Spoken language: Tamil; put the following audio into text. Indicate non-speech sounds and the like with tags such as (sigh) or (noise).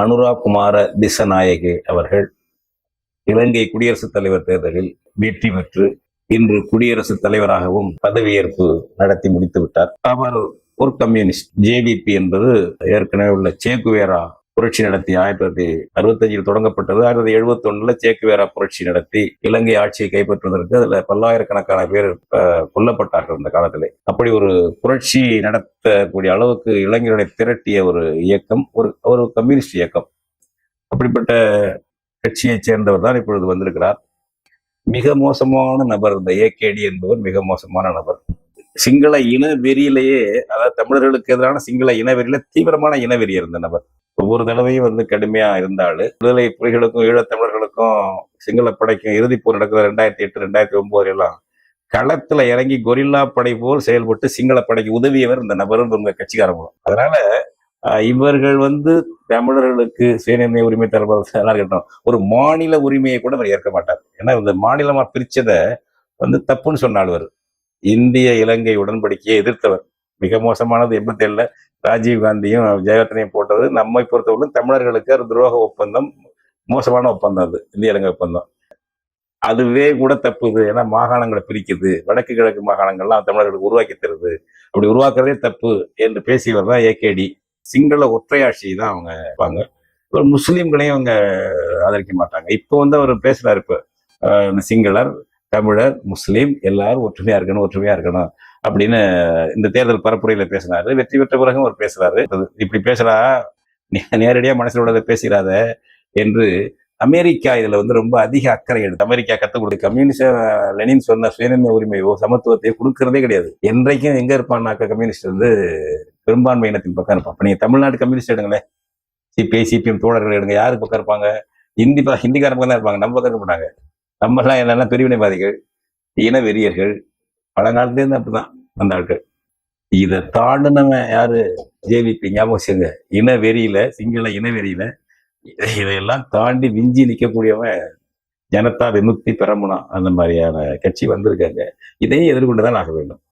அனுரா குமார திசநாயகே அவர்கள் இலங்கை குடியரசுத் தலைவர் தேர்தலில் வெற்றி பெற்று இன்று குடியரசுத் தலைவராகவும் பதவியேற்பு நடத்தி முடித்து விட்டார் அவர் ஒரு கம்யூனிஸ்ட். ஜேவிபி என்பது ஏற்கனவே உள்ள சேக்குவேரா புரட்சி நடத்தி ஆயிரத்தி தொள்ளாயிரத்தி அறுபத்தஞ்சில் தொடங்கப்பட்டது. ஆயிரத்தி தொள்ளாயிரத்தி எழுபத்தி ஒண்ணுல சேக்குவேரா புரட்சி நடத்தி இலங்கை ஆட்சியை கைப்பற்றுவதற்கு அதுல பல்லாயிரக்கணக்கான பேர் கொல்லப்பட்டார்கள் அந்த காலத்திலே. அப்படி ஒரு புரட்சி நடத்தக்கூடிய அளவுக்கு இளைஞர்களை திரட்டிய ஒரு இயக்கம் ஒரு ஒரு கம்யூனிஸ்ட் இயக்கம். அப்படிப்பட்ட கட்சியைச் சேர்ந்தவர் தான் இப்பொழுது வந்திருக்கிறார். மிக மோசமான நபர் இந்த ஏகேடி என்பவர் மிக மோசமான நபர். சிங்கள இன வெறியிலேயே அதாவது தமிழர்களுக்கு எதிரான சிங்கள இன வெறியில தீவிரமான இனவெறி இருந்த நபர். ஒவ்வொரு தடவையும் வந்து கடுமையா இருந்தாலும் விடுதலை புலிகளுக்கும் ஈழத்தமிழர்களுக்கும் சிங்கள படைக்கும் இறுதி போர் நடக்கிற ரெண்டாயிரத்தி எட்டு ரெண்டாயிரத்தி ஒன்பது எல்லாம். களத்துல இறங்கி கொரில்லா படை போல் செயல்பட்டு சிங்கள படைக்கு உதவியவர் இந்த நபரும் உங்க கட்சிக்காரங்களும் அதனால இவர்கள் வந்து தமிழர்களுக்கு சுயநிர்ணய உரிமை தருவது எல்லாம் (laughs) இருக்கட்டும். ஒரு மாநில உரிமையை கூட அவர் ஏற்க மாட்டார். ஏன்னா இந்த மாநிலமா பிரிச்சதை வந்து தப்புன்னு சொன்னாள் இந்திய இலங்கை உடன்படிக்கையை எதிர்த்தவர். மிக மோசமானது எண்பத்தி தெரியல. ராஜீவ் காந்தியும் ஜெயவர்த்தனையும் போட்டது நம்மை பொறுத்தவரைக்கும் தமிழர்களுக்கு ஒரு துரோக ஒப்பந்தம் மோசமான ஒப்பந்தம் அது இந்திய இலங்கை ஒப்பந்தம். அதுவே கூட தப்புது. ஏன்னா மாகாணங்களை பிரிக்குது. வடக்கு கிழக்கு மாகாணங்கள்லாம் தமிழர்களுக்கு உருவாக்கி தருது. அப்படி உருவாக்குறதே தப்பு என்று பேசியவர் தான் ஏகேடி. சிங்கள ஒற்றையாட்சி தான் அவங்க இருப்பாங்க. ஒரு முஸ்லீம்களையும் அவங்க ஆதரிக்க மாட்டாங்க. இப்போ வந்து அவர் பேசுறாரு இப்போ. சிங்களர் தமிழர் முஸ்லீம் எல்லாரும் ஒற்றுமையா இருக்கணும் ஒற்றுமையா இருக்கணும். அப்படின்னு இந்த தேர்தல் பரப்புரையில பேசினாரு. வெற்றி பெற்ற பிறகும் அவர் பேசுறாரு. இப்படி பேசுறா நே- நேரடியா மனசில் உள்ளதை பேசுகிறாத என்று அமெரிக்கா இதுல வந்து ரொம்ப அதிக அக்கறை எடுத்து அமெரிக்கா கத்துக் கொடுத்து கம்யூனிஸ்ட லெனின் சொன்ன சுயநிர்ணய உரிமையோ சமத்துவத்தையோ கொடுக்கறதே கிடையாது. என்றைக்கும் எங்க இருப்பான்னாக்க கம்யூனிஸ்ட் வந்து பெரும்பான்மை இனத்தின் பக்கம் இருப்பான். இப்ப நீங்க தமிழ்நாடு கம்யூனிஸ்ட் எடுங்களேன். சிபிஐ சிபிஎம் தோழர்கள் எடுங்க. யாரு பக்கம் இருப்பாங்க? ஹிந்தி ஹிந்திக்கார பக்கம் தான் இருப்பாங்க. நம்ம பக்கம் இருக்க மாட்டாங்க. நம்ம எல்லாம் என்னென்ன பிரிவினைவாதிகள் இன வெறியர்கள் பழங்காலத்துலேருந்து அப்படி அப்படிதான். வந்தார்கள். இதை தாண்டினவன் யாரு? ஜேவிபி. ஞாபகம் செய்யுங்க இன வெறியில சிங்கள இன வெறியில இதையெல்லாம் தாண்டி விஞ்சி நிற்கக்கூடியவன் ஜனதா விமுக்தி பெரமுனா அந்த மாதிரியான கட்சி வந்திருக்காங்க. இதையும் எதிர்கொண்டுதான் ஆக வேண்டும்.